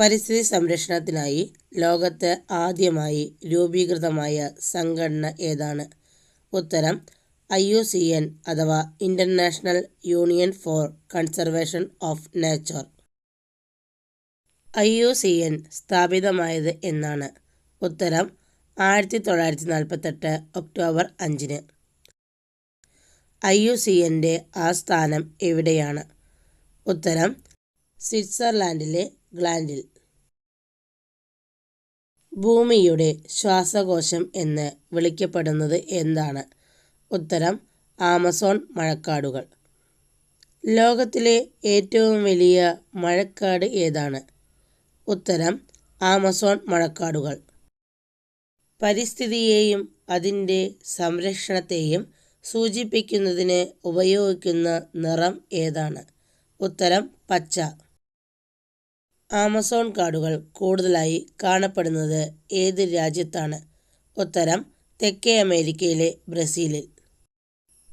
പരിസ്ഥിതി സംരക്ഷണത്തിനായി ലോകത്ത് ആദ്യമായി രൂപീകൃതമായ സംഘടന ഏതാണ്? ഉത്തരം ഐ യു സി എൻ അഥവാ International Union for Conservation of Nature. I U C N സ്ഥാപിതമായത് എന്നാണ്. ഉത്തരം ആയിരത്തി തൊള്ളായിരത്തി നാൽപ്പത്തെട്ട് ഒക്ടോബർ അഞ്ചിന്. ഐ യു സി എന്റെ ആസ്ഥാനം എവിടെയാണ്? ഉത്തരം സ്വിറ്റ്സർലാൻഡിലെ ഗ്ലാൻഡിൽ. ഭൂമിയുടെ ശ്വാസകോശം എന്ന് വിളിക്കപ്പെടുന്നത് എന്താണ്? ഉത്തരം ആമസോൺ മഴക്കാടുകൾ. ലോകത്തിലെ ഏറ്റവും വലിയ മഴക്കാട് ഏതാണ്? ഉത്തരം ആമസോൺ മഴക്കാടുകൾ. പരിസ്ഥിതിയെയും അതിന്റെ സംരക്ഷണത്തെയും സൂചിപ്പിക്കുന്നതിന് ഉപയോഗിക്കുന്ന നിറം ഏതാണ്? ഉത്തരം പച്ച. ആമസോൺ കാടുകൾ കൂടുതലായി കാണപ്പെടുന്നത് ഏത് രാജ്യത്താണ്? ഉത്തരം തെക്കേ അമേരിക്കയിലെ ബ്രസീലിൽ.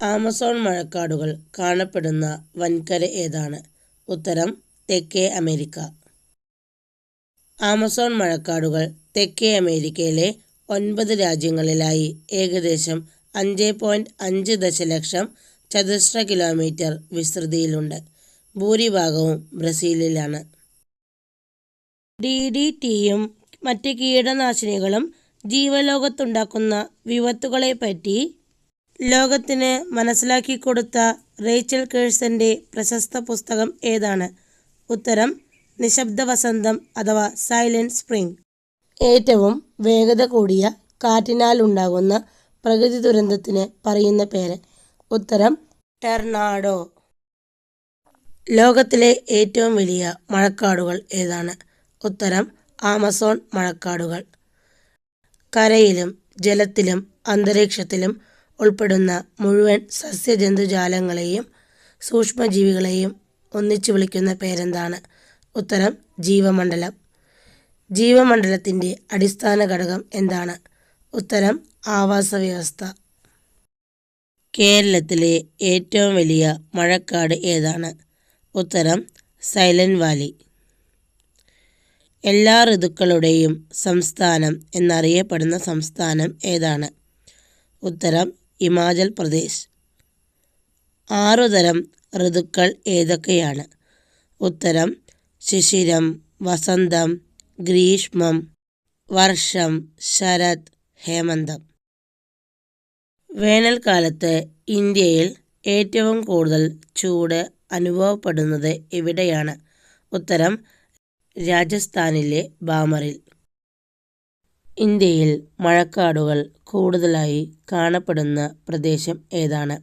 ആമസോൺ മഴക്കാടുകൾ കാണപ്പെടുന്ന വൻകര ഏതാണ്? ഉത്തരം തെക്കേ അമേരിക്ക. ആമസോൺ മഴക്കാടുകൾ തെക്കേ അമേരിക്കയിലെ ഒൻപത് രാജ്യങ്ങളിലായി ഏകദേശം അഞ്ച് പോയിന്റ് അഞ്ച് ദശലക്ഷം ചതുശ്ര കിലോമീറ്റർ വിസ്തൃതിയിലുണ്ട്. ഭൂരിഭാഗവും ബ്രസീലിലാണ്. ഡി ടിയും മറ്റ് കീടനാശിനികളും ജീവലോകത്തുണ്ടാക്കുന്ന വിപത്തുകളെപ്പറ്റി ലോകത്തിന് മനസ്സിലാക്കി കൊടുത്ത റേച്ചൽ കേഴ്സന്റെ പ്രശസ്ത പുസ്തകം ഏതാണ്? ഉത്തരം നിശബ്ദ വസന്തം അഥവാ സൈലന്റ് സ്പ്രിംഗ്. ഏറ്റവും വേഗത കൂടിയ കാറ്റിനാലുണ്ടാകുന്ന പ്രകൃതി ദുരന്തത്തിന് പറയുന്ന പേര്. ഉത്തരം ടെർണാഡോ. ലോകത്തിലെ ഏറ്റവും വലിയ മഴക്കാടുകൾ ഏതാണ്? ഉത്തരം ആമസോൺ മഴക്കാടുകൾ. കരയിലും ജലത്തിലും അന്തരീക്ഷത്തിലും ഉൾപ്പെടുന്ന മുഴുവൻ സസ്യജന്തുജാലങ്ങളെയും സൂക്ഷ്മജീവികളെയും ഒന്നിച്ചു വിളിക്കുന്ന പേരെന്താണ്? ഉത്തരം ജീവമണ്ഡലം. ജീവമണ്ഡലത്തിന്റെ അടിസ്ഥാന ഘടകം എന്താണ്? ഉത്തരം ആവാസ വ്യവസ്ഥ കേരളത്തിലെ ഏറ്റവും വലിയ മഴക്കാട് ഏതാണ്? ഉത്തരം സൈലന്റ് വാലി. എല്ലാ ഋതുക്കളുടെയും സംസ്ഥാനം എന്നറിയപ്പെടുന്ന സംസ്ഥാനം ഏതാണ്? ഉത്തരം ഹിമാചൽ പ്രദേശ്. ആറുതരം ഋതുക്കൾ ഏതൊക്കെയാണ്? ഉത്തരം ശിശിരം വസന്തം ഗ്രീഷ്മം വർഷം ശരത് ഹേമന്തം. വേനൽക്കാലത്ത് ഇന്ത്യയിൽ ഏറ്റവും കൂടുതൽ ചൂട് അനുഭവപ്പെടുന്നത് എവിടെയാണ്? ഉത്തരം രാജസ്ഥാനിലെ ബാമറിൽ. ഇന്ത്യയിൽ മഴക്കാടുകൾ കൂടുതലായി കാണപ്പെടുന്ന പ്രദേശം ഏതാണ്?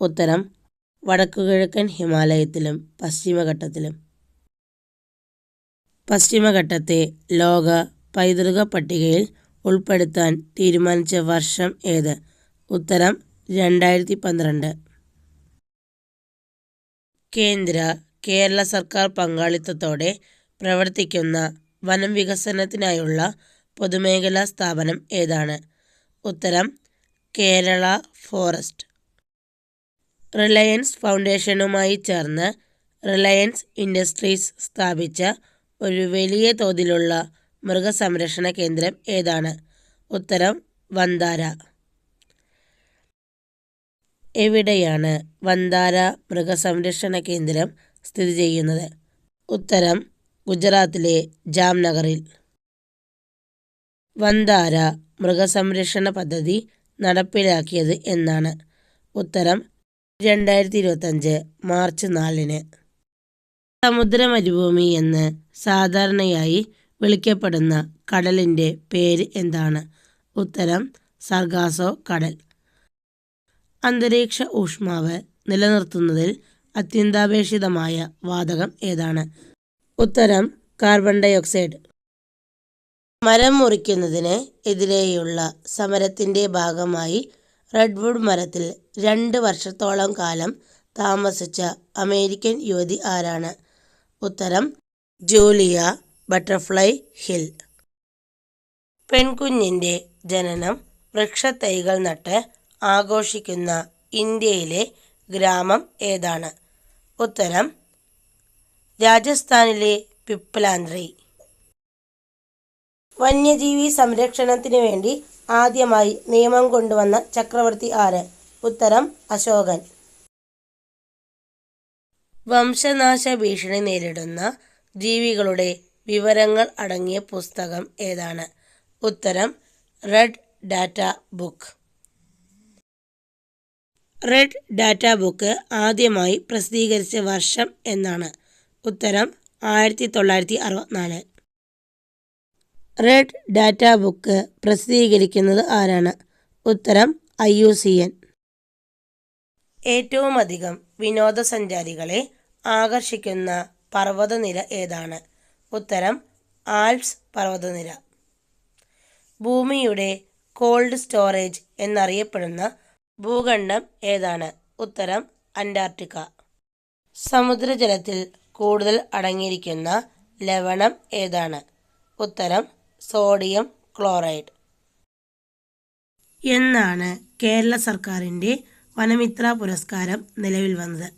ഉത്തരം വടക്കുകിഴക്കൻ ഹിമാലയത്തിലും പശ്ചിമഘട്ടത്തിലും. പശ്ചിമഘട്ടത്തെ ലോക പൈതൃക പട്ടികയിൽ ഉൾപ്പെടുത്താൻ തീരുമാനിച്ച വർഷം ഏത്? ഉത്തരം രണ്ടായിരത്തി പന്ത്രണ്ട് കേന്ദ്ര കേരള സർക്കാർ പങ്കാളിത്തത്തോടെ പ്രവർത്തിക്കുന്ന വനം വികസനത്തിനായുള്ള പൊതുമേഖലാ സ്ഥാപനം ഏതാണ്? ഉത്തരം കേരള ഫോറസ്റ്റ്. റിലയൻസ് ഫൗണ്ടേഷനുമായി ചേർന്ന് റിലയൻസ് ഇൻഡസ്ട്രീസ് സ്ഥാപിച്ച ഒരു വലിയ തോതിലുള്ള മൃഗസംരക്ഷണ കേന്ദ്രം ഏതാണ്? ഉത്തരം വന്താര. എവിടെയാണ് വന്താര മൃഗസംരക്ഷണ കേന്ദ്രം സ്ഥിതി ചെയ്യുന്നത്? ഉത്തരം ഗുജറാത്തിലെ ജാംനഗറിൽ. വന്ദാര മൃഗസംരക്ഷണ പദ്ധതി നടപ്പിലാക്കിയത് എന്നാണ് ഉത്തരം രണ്ടായിരത്തി ഇരുപത്തഞ്ച് മാർച്ച് നാലിന്. സമുദ്ര മരുഭൂമി എന്ന് സാധാരണയായി വിളിക്കപ്പെടുന്ന കടലിന്റെ പേര് എന്താണ്? ഉത്തരം സർഗാസോ കടൽ. അന്തരീക്ഷ ഊഷ്മാവ് നിലനിർത്തുന്നതിൽ അത്യന്താപേക്ഷിതമായ വാതകം ഏതാണ്? ഉത്തരം കാർബൺ ഡൈ ഓക്സൈഡ് മരം മുറിക്കുന്നതിന് എതിരെയുള്ള സമരത്തിന്റെ ഭാഗമായി റെഡ്വുഡ് മരത്തിൽ രണ്ട് വർഷത്തോളം കാലം താമസിച്ച അമേരിക്കൻ യുവതി ആരാണ്? ഉത്തരം ജൂലിയ ബട്ടർഫ്ലൈ ഹിൽ. പെൺകുഞ്ഞിന്റെ ജനനം വൃക്ഷത്തൈകൾ നട്ട് ആഘോഷിക്കുന്ന ഇന്ത്യയിലെ ഗ്രാമം ഏതാണ്? ഉത്തരം രാജസ്ഥാനിലെ പിപ്പലാന്ത്രി വന്യജീവി സംരക്ഷണത്തിന് വേണ്ടി ആദ്യമായി നിയമം കൊണ്ടുവന്ന ചക്രവർത്തി ആര്? ഉത്തരം അശോകൻ. വംശനാശ ഭീഷണി നേരിടുന്ന ജീവികളുടെ വിവരങ്ങൾ അടങ്ങിയ പുസ്തകം ഏതാണ്? ഉത്തരം red data book. Red data book ആദ്യമായി പ്രസിദ്ധീകരിച്ച വർഷം എന്നാണ്. ഉത്തരം ആയിരത്തി തൊള്ളായിരത്തി അറുപത്തിനാല് റെഡ് ഡാറ്റ ബുക്ക് പ്രസിദ്ധീകരിക്കുന്നത് ആരാണ്? ഉത്തരം ഐ യു സി എൻ. ഏറ്റവും അധികം വിനോദസഞ്ചാരികളെ ആകർഷിക്കുന്ന പർവതനിര ഏതാണ്? ഉത്തരം ആൽപ്സ് പർവതനിര. ഭൂമിയുടെ കോൾഡ് സ്റ്റോറേജ് എന്നറിയപ്പെടുന്ന ഭൂഖണ്ഡം ഏതാണ്? ഉത്തരം അന്റാർട്ടിക്ക. സമുദ്രജലത്തിൽ കൂടുതൽ അടങ്ങിയിരിക്കുന്ന ലവണം ഏതാണ്? ഉത്തരം സോഡിയം ക്ലോറൈഡ്. എന്നാണ് കേരള സർക്കാരിന്റെ വനമിത്ര പുരസ്കാരം നിലവിൽ വന്നത്.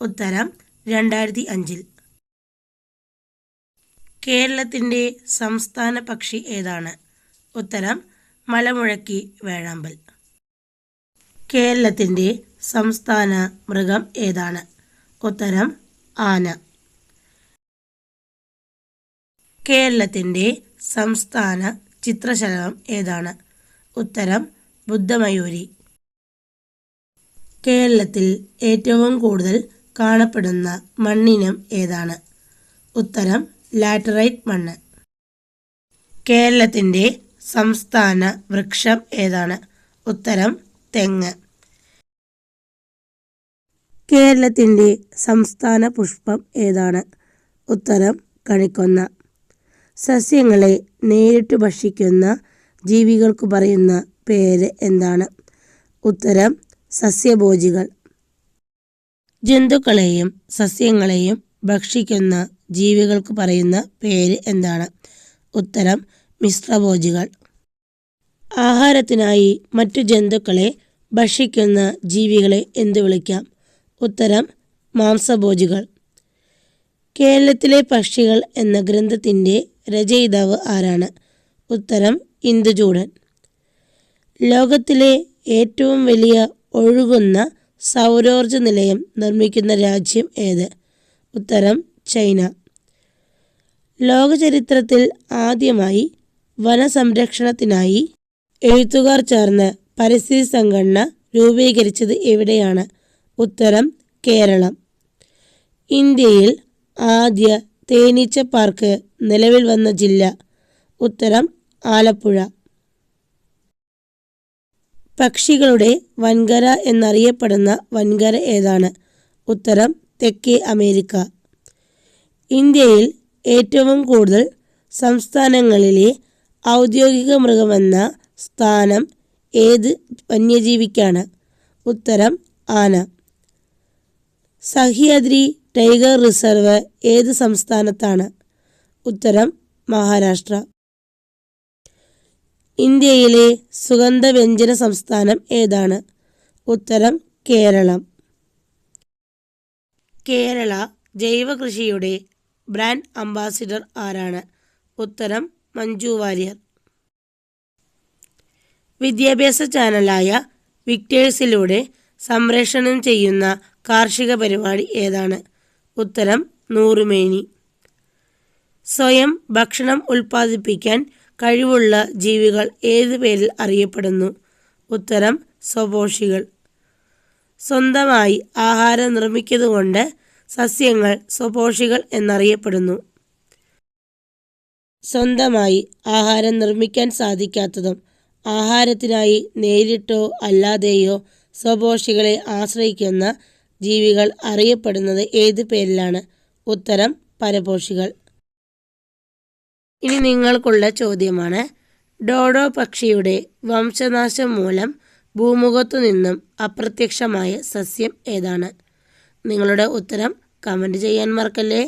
ഉത്തരം രണ്ടായിരത്തി അഞ്ചിൽ കേരളത്തിന്റെ സംസ്ഥാന പക്ഷി ഏതാണ്? ഉത്തരം മലമുഴക്കി വേഴാമ്പൽ. കേരളത്തിന്റെ സംസ്ഥാന മൃഗം ഏതാണ്? ഉത്തരം ആന. കേരളത്തിന്റെ സംസ്ഥാന ചിത്രശലഭം ഏതാണ്? ഉത്തരം ബുദ്ധമയൂരി. കേരളത്തിൽ ഏറ്റവും കൂടുതൽ കാണപ്പെടുന്ന മണ്ണിനം ഏതാണ്? ഉത്തരം ലാറ്ററൈറ്റ് മണ്ണ്. കേരളത്തിന്റെ സംസ്ഥാന വൃക്ഷം ഏതാണ്? ഉത്തരം തെങ്ങ്. കേരളത്തിന്റെ സംസ്ഥാന പുഷ്പം ഏതാണ്? ഉത്തരം കണിക്കൊന്ന. സസ്യങ്ങളെ നേരിട്ട് ഭക്ഷിക്കുന്ന ജീവികൾക്ക് പറയുന്ന പേര് എന്താണ്? ഉത്തരം സസ്യഭോജികൾ. ജന്തുക്കളെയും സസ്യങ്ങളെയും ഭക്ഷിക്കുന്ന ജീവികൾക്ക് പറയുന്ന പേര് എന്താണ്? ഉത്തരം മിശ്രഭോജികൾ. ആഹാരത്തിനായി മറ്റു ജന്തുക്കളെ ഭക്ഷിക്കുന്ന ജീവികളെ എന്തു വിളിക്കാം? ഉത്തരം മാംസഭോജികൾ. കേരളത്തിലെ പക്ഷികൾ എന്ന ഗ്രന്ഥത്തിന്റെ രചയിതാവ് ആരാണ്? ഉത്തരം ഇന്ദുചൂടൻ. ലോകത്തിലെ ഏറ്റവും വലിയ ഒഴുകുന്ന സൗരോർജ നിലയം നിർമ്മിക്കുന്ന രാജ്യം ഏത്? ഉത്തരം ചൈന. ലോകചരിത്രത്തിൽ ആദ്യമായി വനസംരക്ഷണത്തിനായി എഴുത്തുകാർ ചേർന്ന് പരിസ്ഥിതി സംഘടന രൂപീകരിച്ചത് എവിടെയാണ്? ഉത്തരം കേരളം. ഇന്ത്യയിൽ ആദ്യ തേനീച്ച പാർക്ക് നിലവിൽ വന്ന ജില്ല. ഉത്തരം ആലപ്പുഴ. പക്ഷികളുടെ വൻകര എന്നറിയപ്പെടുന്ന വൻകര ഏതാണ്? ഉത്തരം തെക്കേ അമേരിക്ക. ഇന്ത്യയിൽ ഏറ്റവും കൂടുതൽ സംസ്ഥാനങ്ങളിലെ ഔദ്യോഗിക മൃഗമെന്ന സ്ഥാനം ഏത് വന്യജീവിക്കാണ്? ഉത്തരം ആന. സഹ്യാദ്രി ടൈഗർ റിസർവ് ഏത് സംസ്ഥാനത്താണ്? ഉത്തരം മഹാരാഷ്ട്ര. ഇന്ത്യയിലെ സുഗന്ധവ്യഞ്ജന സംസ്ഥാനം ഏതാണ്? ഉത്തരം കേരളം. കേരള ജൈവ കൃഷിയുടെ ബ്രാൻഡ് അംബാസിഡർ ആരാണ്? ഉത്തരം മഞ്ജു വാര്യർ. വിദ്യാഭ്യാസ ചാനലായ വിക്ടേഴ്സിലൂടെ സംപ്രേഷണം ചെയ്യുന്ന കാർഷിക പരിപാടി ഏതാണ്? ഉത്തരം നൂറുമേനി. സ്വയം ഭക്ഷണം ഉൽപ്പാദിപ്പിക്കാൻ കഴിവുള്ള ജീവികൾ ഏത് പേരിൽ അറിയപ്പെടുന്നു? ഉത്തരം സ്വപോഷികൾ. സ്വന്തമായി ആഹാരം നിർമ്മിക്കുന്നതുകൊണ്ട് സസ്യങ്ങൾ സ്വപോഷികൾ എന്നറിയപ്പെടുന്നു. സ്വന്തമായി ആഹാരം നിർമ്മിക്കാൻ സാധിക്കാത്തതും ആഹാരത്തിനായി നേരിട്ടോ അല്ലാതെയോ സ്വപോഷികളെ ആശ്രയിക്കുന്ന ജീവികൾ അറിയപ്പെടുന്നത് ഏത് പേരിലാണ്? ഉത്തരം പരപോഷികൾ. ഇനി നിങ്ങൾക്കുള്ള ചോദ്യമാണ്. ഡോഡോ പക്ഷിയുടെ വംശനാശം മൂലം ഭൂമുഖത്തു നിന്നും അപ്രത്യക്ഷമായ സസ്യം ഏതാണ്? നിങ്ങളുടെ ഉത്തരം കമന്റ് ചെയ്യാൻ മറക്കല്ലേ?